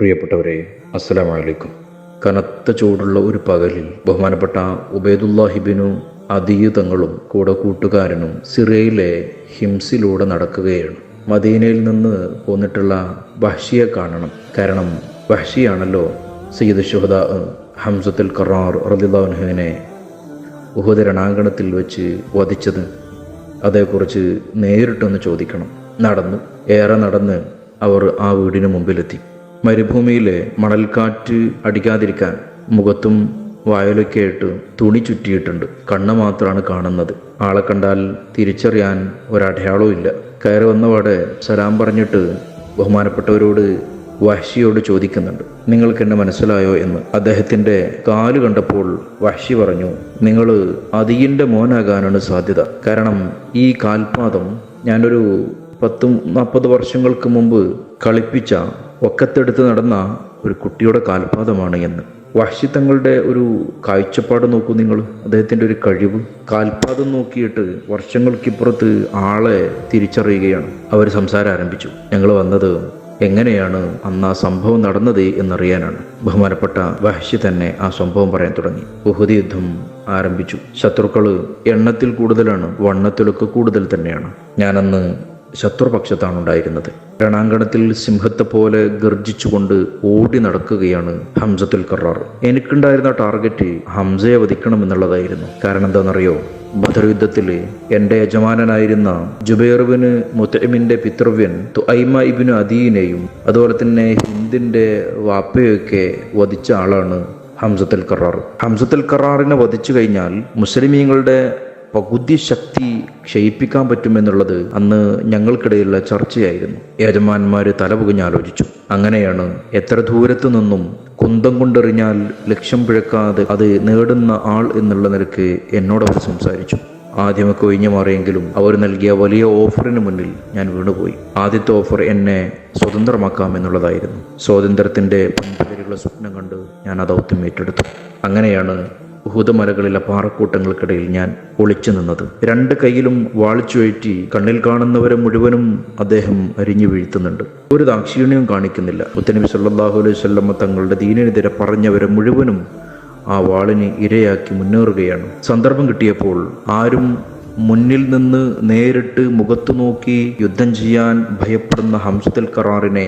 പ്രിയപ്പെട്ടവരെ അസ്സലാമു അലൈക്കും കനത്ത ചൂടുള്ള ഒരു പകലിൽ ബഹുമാനപ്പെട്ട ഉബൈദുല്ലാഹിബിനു അതീതങ്ങളും കൂടെ കൂട്ടുകാരനും സിറിയയിലെ ഹിംസിലൂടെ നടക്കുകയാണ്. മദീനയിൽ നിന്ന് പോന്നിട്ടുള്ള ബഹ്ഷിയെ കാണണം. കാരണം ബഹ്ഷിയാണല്ലോ സയ്യിദ് ഷുഹദ ഹംസത്തുൽ ഖറാർ റദിദാൻഹുവിനെ ഉഹുദ രണാങ്കണത്തിൽ വെച്ച് വധിച്ചത്. അതേക്കുറിച്ച് നേരിട്ടൊന്ന് ചോദിക്കണം. നടന്നു. ഏറെ നടന്ന് അവർ ആ വീടിന് മുമ്പിലെത്തി. മരുഭൂമിയിലെ മണൽക്കാറ്റ് അടിക്കാതിരിക്കാൻ മുഖത്തും വായലൊക്കെ ആയിട്ട് തുണി ചുറ്റിയിട്ടുണ്ട്. കണ്ണ് മാത്രമാണ് കാണുന്നത്. ആളെ കണ്ടാൽ തിരിച്ചറിയാൻ ഒരടയാളവും ഇല്ല. കയറി വന്നപാടെ സലാം പറഞ്ഞിട്ട് ബഹുമാനപ്പെട്ടവരോട് വഹ്ഷിയോട് ചോദിക്കുന്നുണ്ട്. നിങ്ങൾക്ക് എന്നെ മനസ്സിലായോ? എന്ന്. അദ്ദേഹത്തിന്റെ കാൽ കണ്ടപ്പോൾ വഹ്ഷി പറഞ്ഞു നിങ്ങൾ അതിയിന്റെ മോനാകാനാണ് സാധ്യത. കാരണം ഈ കാൽപാദം ഞാനൊരു പത്തും നാൽപ്പത് വർഷങ്ങൾക്ക് മുമ്പ് കളിപ്പിച്ച ഒക്കത്തെടുത്ത് നടന്ന ഒരു കുട്ടിയുടെ കാൽപാദമാണ് എന്ന്. വഹ്ഷി തങ്ങളുടെ ഒരു കാഴ്ചപ്പാട് നോക്കൂ നിങ്ങൾ. അദ്ദേഹത്തിന്റെ ഒരു കഴിവ്. കാൽപാദം നോക്കിയിട്ട് വർഷങ്ങൾക്കിപ്പുറത്ത് ആളെ തിരിച്ചറിയുകയാണ്. അവർ സംസാരം ആരംഭിച്ചു. ഞങ്ങൾ വന്നത് എങ്ങനെയാണ് അന്ന് ആ സംഭവം നടന്നത് എന്നറിയാനാണ്. ബഹുമാനപ്പെട്ട വഹ്ഷി തന്നെ ആ സംഭവം പറയാൻ തുടങ്ങി. ഉഹുദ് യുദ്ധം ആരംഭിച്ചു. ശത്രുക്കൾ എണ്ണത്തിൽ കൂടുതലാണ് വണ്ണത്തിലൊക്കെ കൂടുതൽ തന്നെയാണ്. ഞാനന്ന് ശത്രുപക്ഷത്താണ് ഉണ്ടായിരുന്നത് രണാങ്കണത്തിൽ സിംഹത്തെ പോലെ ഗർജിച്ചുകൊണ്ട് ഓടി നടക്കുകയാണ് ഹംസത്തുൽ കറാർ. എനിക്കുണ്ടായിരുന്ന ടാർഗറ്റ് ഹംസയെ വധിക്കണം എന്നുള്ളതായിരുന്നു കാരണം എന്താണെന്നറിയോ ബദർ യുദ്ധത്തിൽ എന്റെ യജമാനനായിരുന്ന ജുബൈർബിന് മുത്തമിന്റെ പിതൃവ്യൻ തുഐമ ഇബിന് അദീനെയും അതുപോലെ തന്നെ ഹിന്ദിന്റെ വാപ്പയൊക്കെ വധിച്ച ആളാണ് ഹംസത്തുൽ കറാർ. ഹംസത്തുൽ കറാറിനെ വധിച്ചു കഴിഞ്ഞാൽ മുസ്ലിമീങ്ങളുടെ ബുദ്ധിശക്തി ക്ഷയിപ്പിക്കാൻ പറ്റുമെന്നുള്ളത് അന്ന് ഞങ്ങൾക്കിടയിലുള്ള ചർച്ചയായിരുന്നു. യജമാന്മാർ തലപുകഞ്ഞാലോചിച്ചു. അങ്ങനെയാണ് എത്ര ദൂരത്തു നിന്നും കുന്തം കൊണ്ടെറിഞ്ഞാൽ ലക്ഷ്യം പിഴക്കാതെ അത് നേടുന്ന ആൾ എന്നുള്ള നിലയ്ക്ക് എന്നോടവർ സംസാരിച്ചു. ആദ്യമൊക്കെ ഒഴിഞ്ഞു മാറിയെങ്കിലും അവർ നൽകിയ വലിയ ഓഫറിന് മുന്നിൽ ഞാൻ വീണുപോയി. ആദ്യത്തെ ഓഫർ എന്നെ സ്വതന്ത്രമാക്കാം എന്നുള്ളതായിരുന്നു സ്വാതന്ത്ര്യത്തിന്റെ പന്തുവരെയുള്ള സ്വപ്നം കണ്ട് ഞാൻ ആ ഏറ്റെടുത്തു. അങ്ങനെയാണ് ഉഹുദമലകളിലെ പാറക്കൂട്ടങ്ങൾക്കിടയിൽ ഞാൻ ഒളിച്ചു നിന്നത്. രണ്ട് കൈയിലും വാളിച്ചുയറ്റി കണ്ണിൽ കാണുന്നവരെ മുഴുവനും അദ്ദേഹം അരിഞ്ഞു വീഴ്ത്തുന്നുണ്ട്. ഒരു ദാക്ഷിണ്യവും കാണിക്കുന്നില്ല. മുത്തനബി സല്ലാഹു അലൈഹി സ്വല്ലമ്മ തങ്ങളുടെ ദീനിനെതിരെ പറഞ്ഞവരെ മുഴുവനും ആ വാളിനെ ഇരയാക്കി മുന്നേറുകയാണ്. സന്ദർഭം കിട്ടിയപ്പോൾ ആരും മുന്നിൽ നിന്ന് നേരിട്ട് മുഖത്തു നോക്കി യുദ്ധം ചെയ്യാൻ ഭയപ്പെടുന്ന ഹംസത്തുൽ കറാറിനെ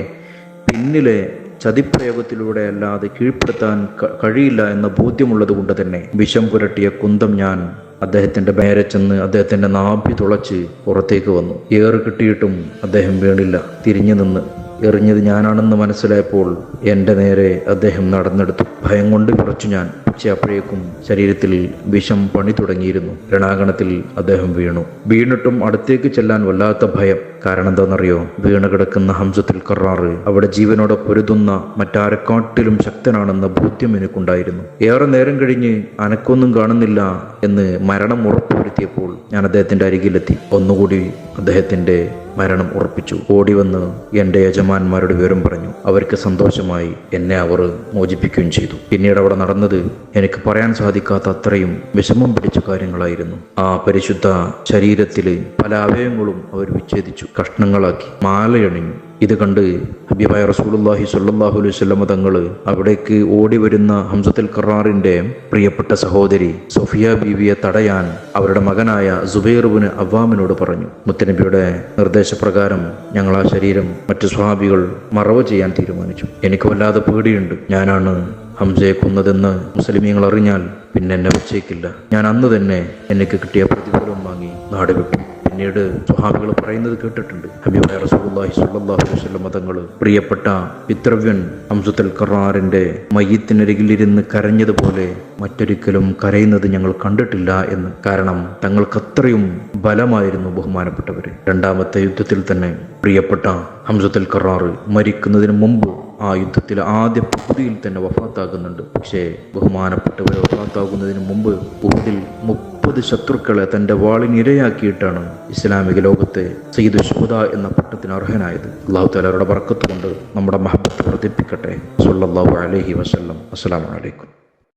പിന്നിലെ ചതിപ്രയോഗത്തിലൂടെ അല്ലാതെ കീഴ്പ്പെടുത്താൻ കഴിയില്ല എന്ന ബോധ്യമുള്ളത് കൊണ്ട് തന്നെ വിഷം പുരട്ടിയ കുന്തം ഞാൻ അദ്ദേഹത്തിന്റെ പേരെ ചെന്ന് അദ്ദേഹത്തിന്റെ നാഭി തുളച്ച് പുറത്തേക്ക് വന്നു. ഏറ് കിട്ടിയിട്ടും അദ്ദേഹം വീണില്ല. തിരിഞ്ഞു നിന്ന്. എറിഞ്ഞത് ഞാനാണെന്ന് മനസ്സിലായപ്പോൾ എന്റെ നേരെ അദ്ദേഹം നടന്നെടുത്തു. ഭയം കൊണ്ട് വിറച്ചു ഞാൻ. പക്ഷെ അപ്പോഴേക്കും ശരീരത്തിൽ വിഷം പണി തുടങ്ങിയിരുന്നു. രണാകണത്തിൽ അദ്ദേഹം വീണു. വീണിട്ടും അടുത്തേക്ക് ചെല്ലാൻ വല്ലാത്ത ഭയം. കാരണം എന്താണെന്നറിയോ? വീണ് കിടക്കുന്ന ഹംസത്തിൽ കറാറ് അവിടെ ജീവനോട് പൊരുതുന്ന മറ്റാരെക്കാട്ടിലും ശക്തനാണെന്ന ബോധ്യം എനിക്കുണ്ടായിരുന്നു. ഏറെ നേരം കഴിഞ്ഞ് അനക്കൊന്നും കാണുന്നില്ല എന്ന് മരണം ഉറപ്പുവരുത്തിയപ്പോൾ ഞാൻ അദ്ദേഹത്തിന്റെ അരികിലെത്തി. ഒന്നുകൂടി അദ്ദേഹത്തിന്റെ മരണം ഉറപ്പിച്ചു. ഓടി വന്ന് എന്റെ യജമാന്മാരുടെ വിവരം പറഞ്ഞു. അവർക്ക് സന്തോഷമായി എന്നെ അവർ മോചിപ്പിക്കുകയും ചെയ്തു. പിന്നീട് അവിടെ നടന്നത് എനിക്ക് പറയാൻ സാധിക്കാത്ത അത്രയും വിഷമം പിടിച്ച കാര്യങ്ങളായിരുന്നു. ആ പരിശുദ്ധ ശരീരത്തിലെ പല അവയവങ്ങളും അവർ വിച്ഛേദിച്ചു കഷ്ണങ്ങളാക്കി. മാലയണിഞ്ഞു. ഇത് കണ്ട് ഹബീബായ റസൂലുല്ലാഹി സല്ലാഹു അലൈഹി വസല്ലമ തങ്ങൾ അവിടേക്ക് ഓടി വരുന്ന ഹംസത്തുൽ ഖറാറിന്റെ പ്രിയപ്പെട്ട സഹോദരി സൊഫിയ ബീവിയെ തടയാൻ അവരുടെ മകനായ സുബൈറുബിന് അവ്വാമിനോട് പറഞ്ഞു. മുത്തനബിയുടെ നിർദ്ദേശപ്രകാരം ഞങ്ങൾ ആ ശരീരം മറ്റു സ്വഹാബികൾ മറവ് ചെയ്യാൻ തീരുമാനിച്ചു. എനിക്ക് വല്ലാതെ പേടിയുണ്ട്. ഞാനാണ് ഹംസയെ കൊന്നതെന്ന് മുസ്ലിമീങ്ങൾ അറിഞ്ഞാൽ പിന്നെ എന്നെ വെച്ചേക്കില്ല. ഞാൻ അന്ന് തന്നെ എനിക്ക് കിട്ടിയ പ്രതിഫലം വാങ്ങി നാട് വിട്ടു പിന്നീട് സ്വഹാബികൾ പറയുന്നത് കേട്ടിട്ടുണ്ട്. ഹബീബായ റസൂലുള്ളാഹി സ്വല്ലല്ലാഹു അലൈഹി വസല്ലം മതങ്ങൾ പ്രിയപ്പെട്ട പിത്രവ്യൻ ഹംസത്തുൽ ഖറാറിന്റെ മയ്യത്തിനരികിലിരുന്ന് കരഞ്ഞതുപോലെ മറ്റൊരിക്കലും കരയുന്നത് ഞങ്ങൾ കണ്ടിട്ടില്ല എന്ന്. കാരണം തങ്ങൾക്കത്രയും ബലമായിരുന്നു ബഹുമാനപ്പെട്ടവർ രണ്ടാമത്തെ യുദ്ധത്തിൽ തന്നെ പ്രിയപ്പെട്ട ഹംസത്തുൽ കറാറ് മരിക്കുന്നതിന് മുമ്പ് ആ യുദ്ധത്തിൽ ആദ്യ പകുതിയിൽ തന്നെ വഫാത്താകുന്നുണ്ട് പക്ഷേ ബഹുമാനപ്പെട്ടവർ വഫാത്താകുന്നതിന് മുമ്പ് ഉഹുദിൽ മുപ്പത് ശത്രുക്കളെ തന്റെ വാളിനിരയാക്കിയിട്ടാണ് ഇസ്ലാമിക ലോകത്തെ സയ്യിദ് ഷുഹദ എന്ന പട്ടത്തിന് അർഹനായത്. അള്ളാഹു താലരുടെ വർക്കത്ത് കൊണ്ട് നമ്മുടെ മഹബത്ത് വർദ്ധിപ്പിക്കട്ടെ. സുല്ലാഹു അലഹി വസ്ലം അസ്സാം വലൈക്കും